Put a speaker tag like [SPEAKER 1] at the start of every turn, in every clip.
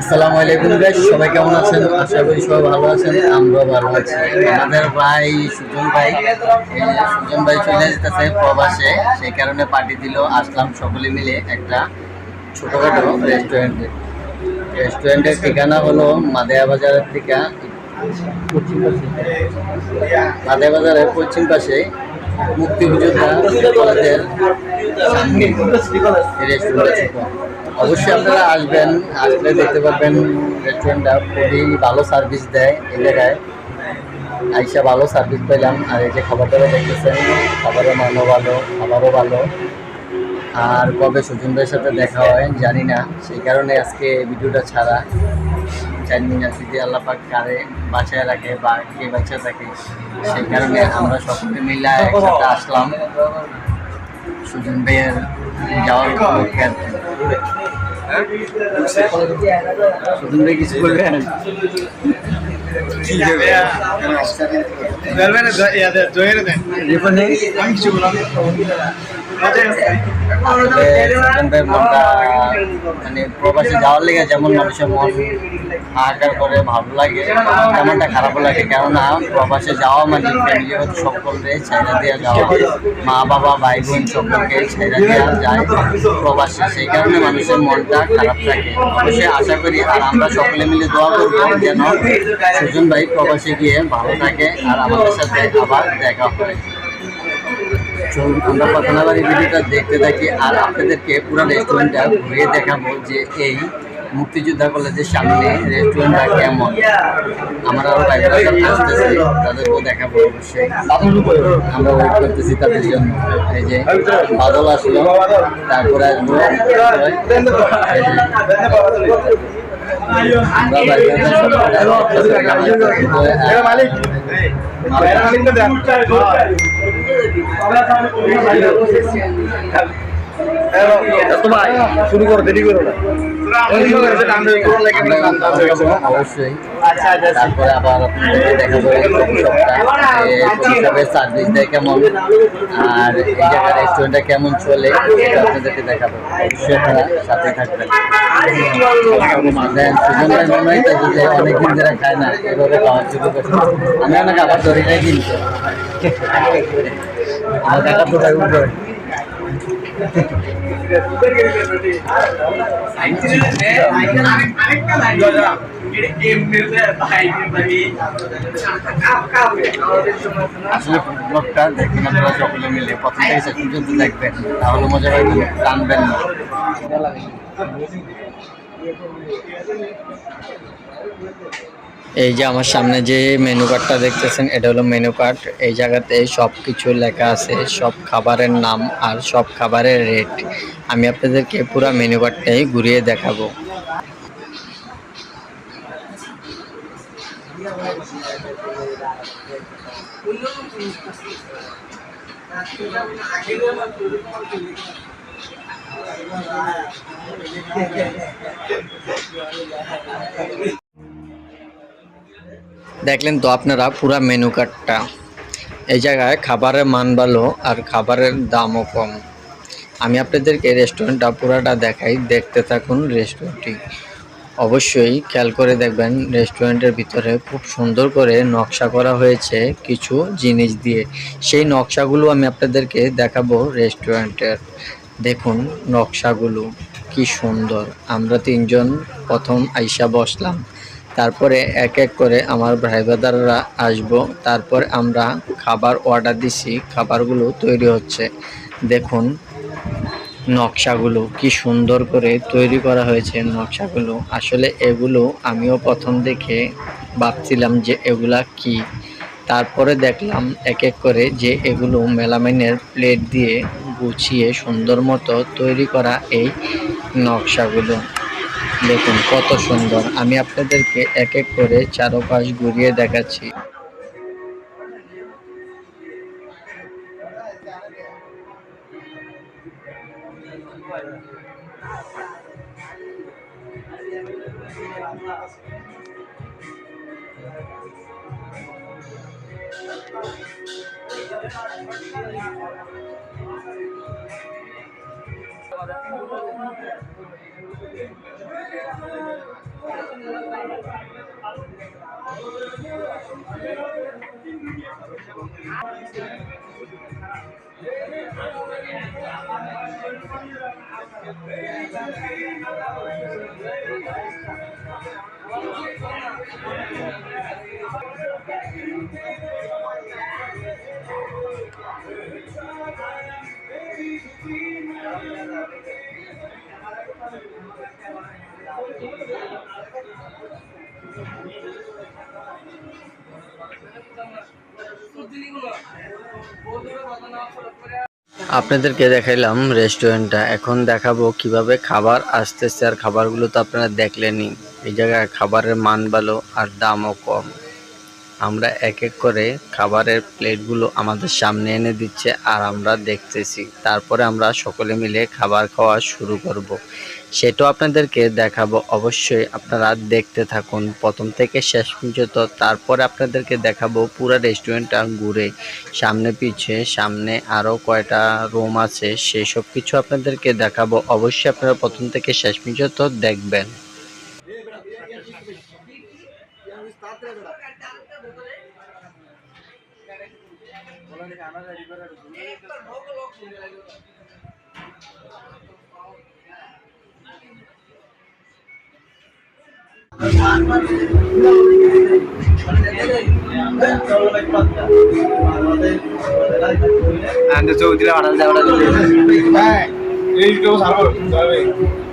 [SPEAKER 1] আসসালামু আলাইকুম গাইস সবাই কেমন আছেন? আশা করি সবাই ভালো আছেন, আমরাও ভালো আছি। আমাদের ভাই সুজন ভাই সুজন ভাই চলে যেতেছে প্রবাসে, সেই কারণে পার্টি দিল, আসলাম সকলে মিলে একটা ছোটখাটো রেস্টুরেন্টে রেস্টুরেন্টের ঠিকানা হলো মাদেয়া বাজারের পশ্চিম মাদেয়া বাজারের পশ্চিম পাশে মুক্তিযোদ্ধা কলেজের সামনে অবশ্যই আপনারা আসবেন, আসলে দেখতে পারবেন রেস্টুরেন্টটা খুবই ভালো সার্ভিস দেয় এই জায়গায়। আইসা ভালো সার্ভিস পেলাম। আর এই যে খাবার দাবার দেখতেছেন, খাবারের মানও ভালো, খাবারও ভালো। আর কবে সুজনদের সাথে দেখা হয় জানি না সেই কারণে আজকে ভিডিওটা ছাড়া জানি না যদি আল্লাহ পাক কারে বাঁচায় রাখে বা কে বাঁচায় থাকে সেই কারণে আমরা সকলে মিলে একসাথে আসলাম সুজন ভাইয়ের যাওয়ার উপলক্ষে আর সুজন ভাই কিছু বলবেন
[SPEAKER 2] আমি কিছু বললাম
[SPEAKER 1] মনটা মানে প্রবাসে যাওয়ার লেগে যেমন মানুষের মন হাহাকার করে, ভালো লাগে, তেমনটা খারাপও লাগে। কেননা, প্রবাসে যাওয়া মানে ফ্যামিলিগত সকলকে ছেড়ে দেওয়া যাওয়া। মা, বাবা ভাই বোন সকলকে ছেড়ে দেওয়া যায় প্রবাসে। সেই কারণে মানুষের মনটা খারাপ থাকে। অবশ্যই আশা করি আর আমরা সকলে মিলে দোয়া করব যেন সুজন ভাই প্রবাসে গিয়ে ভালো থাকে আর আমাদের সাথে আবার দেখা হয়। চলুন আমরা পাতনাবাড়ি ভিডিওটা দেখতে থাকি আর আপনাদেরকে পুরো রেস্টুরেন্টটা ঘুরিয়ে দেখাবো যে এই মুক্তিযোদ্ধা কলেজের সামনে রেস্টুরেন্টটা কেমন। আমরা আরও বাইরে আসতেছি তাদেরকেও দেখাবো অবশ্যই। আমরা ওয়েট করতেছি তাদের জন্য। এই যে বাদল আসলো তারপরে আসব। আমরা বাইরে
[SPEAKER 2] শুরু করো দেরি করো না
[SPEAKER 1] অবশ্যই। তারপরে আবার আপনাদেরকে দেখাবো সবের সার্ভিস দেয় কেমন? আর এই জায়গার রেস্টুরেন্টটা কেমন চলে সেটা আপনাদেরকে দেখাবো। অবশ্যই আপনারা সাথে থাকবেন। দেন সুজন ভাই মনে হইতেছে যে অনেকদিন ধরে খায় না এভাবে খাওয়ার শুরু করছে আমি অনেক আবার ধরে নাই কিন্তু। আমার কাকা তো আসলে ব্লগটা দেখবেন আপনারা সকলে মিলে প্রথম থেকে শেষ পর্যন্ত দেখবেন তাহলে মজা পাবেন টানবেন না। এই যে আমার সামনে যে মেনু কার্ডটা দেখতেছেন, এটা হলো মেনু কার্ড এই জায়গাতে সব কিছু লেখা আছে, সব খাবারের নাম আর সব খাবারের রেট আমি আপনাদেরকে পুরো মেনু কার্ডটাই ঘুরিয়ে দেখাবো। দেখলেন তো আপনারা পুরো মেনু কার্ডটা এই জায়গায় খাবারের মান ভালো আর খাবারের দামও কম। আমি আপনাদেরকে রেস্টুরেন্টটা পুরাটা দেখাই, দেখতে থাকুন রেস্টুরেন্টটি অবশ্যই খেয়াল করে দেখবেন রেস্টুরেন্টের ভিতরে খুব সুন্দর করে নকশা করা হয়েছে কিছু জিনিস দিয়ে। সেই নকশাগুলো আমি আপনাদেরকে দেখাবো রেস্টুরেন্টের দেখুন নকশাগুলো কি সুন্দর। আমরা তিনজন প্রথম আইসা বসলাম। তারপরে এক এক করে আমার ভাই ব্রাদাররা আসব। তারপর আমরা খাবার অর্ডার দিছি, খাবারগুলো তৈরি হচ্ছে। দেখুন, নকশাগুলো কি সুন্দর করে তৈরি করা হয়েছে নকশাগুলো। আসলে এগুলো আমিও প্রথম দেখে ভাবছিলাম যে এগুলা কি। তারপরে দেখলাম এক এক করে যে এগুলো মেলামাইনের প্লেট দিয়ে গুছিয়ে সুন্দর মতো তৈরি করা এই নকশাগুলো। দেখুন কত সুন্দর। আমি আপনাদেরকে এক এক করে চারপাশ ঘুরিয়ে দেখাচ্ছি। আপনাদেরকে দেখাইলাম রেস্টুরেন্টটা। এখন দেখাবো কীভাবে খাবার আসতেছে আর খাবারগুলো তো আপনারা দেখলেনই। এই জায়গায় খাবারের মান ভালো আর দামও কম। আমরা এক এক করে খাবারের প্লেটগুলো আমাদের সামনে এনে দিচ্ছে আর আমরা দেখতেছি। তারপরে আমরা সকলে মিলে খাবার খাওয়া শুরু করব। সেটাও আপনাদেরকে দেখাবো। অবশ্যই আপনারা দেখতে থাকুন। প্রথম থেকে শেষ পর্যন্ত তারপরে আপনাদেরকে দেখাবো পুরো রেস্টুরেন্টটা ঘুরে। সামনে পিছে, সামনে আরও কয়টা রুম আছে সেই সব কিছু আপনাদেরকে দেখাবো। অবশ্যই আপনারা প্রথম থেকে শেষ পর্যন্ত দেখবেন।
[SPEAKER 2] চৌধুরী আড়াল যাওয়াটা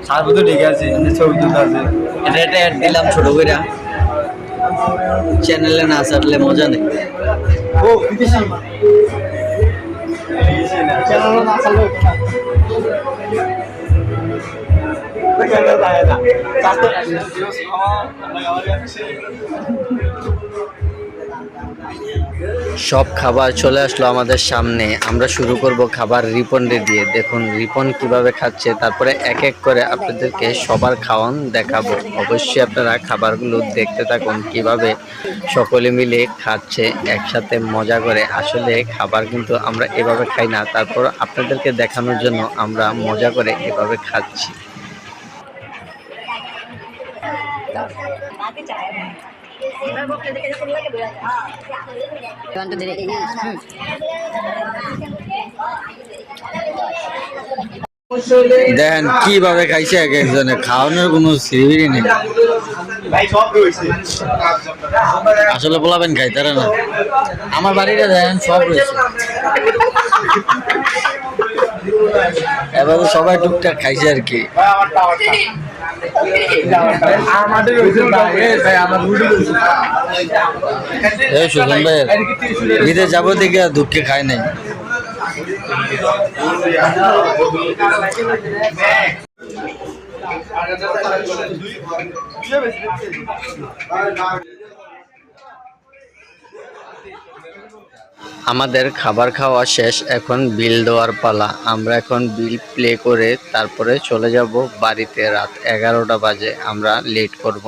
[SPEAKER 2] সারবো
[SPEAKER 1] তো ঠিক আছে ছবি তুলতে আছে। এটা এটা অ্যাড দিলাম ছোট করে চ্যানেলে না আসলে মজা নেই।
[SPEAKER 2] ও চ্যানেল না
[SPEAKER 1] সব খাবার চলে আসলো আমাদের সামনে। আমরা শুরু করব খাবার রিপন দিয়ে। দেখুন, রিপন কীভাবে খাচ্ছে, তারপরে এক এক করে আপনাদেরকে সবার খাওয়ান দেখাবো। অবশ্যই আপনারা খাবারগুলো দেখতে থাকুন কীভাবে সকলে মিলে খাচ্ছে, একসাথে মজা করে। আসলে খাবার কিন্তু আমরা এভাবে খাই না, তারপর আপনাদেরকে দেখানোর জন্য আমরা মজা করে এভাবে খাচ্ছি। দেখেন, কীভাবে খাইছে এক একজনে? খাওয়ানোর কোনো সিভিরি নেই। আসলে বলাবেন খাই তারা না। আমার বাড়িটা দেখেন, সব রয়েছে। এবার সবাই টুকটাক খাইছে আর কি। বিদেশ যাব আর দুঃখে খায় নাই? আমাদের খাবার খাওয়া শেষ, এখন বিল দেওয়ার পালা। আমরা এখন বিল প্লে করে তারপরে চলে যাব বাড়িতে। রাত এগারোটা বাজে, আমরা লেট করব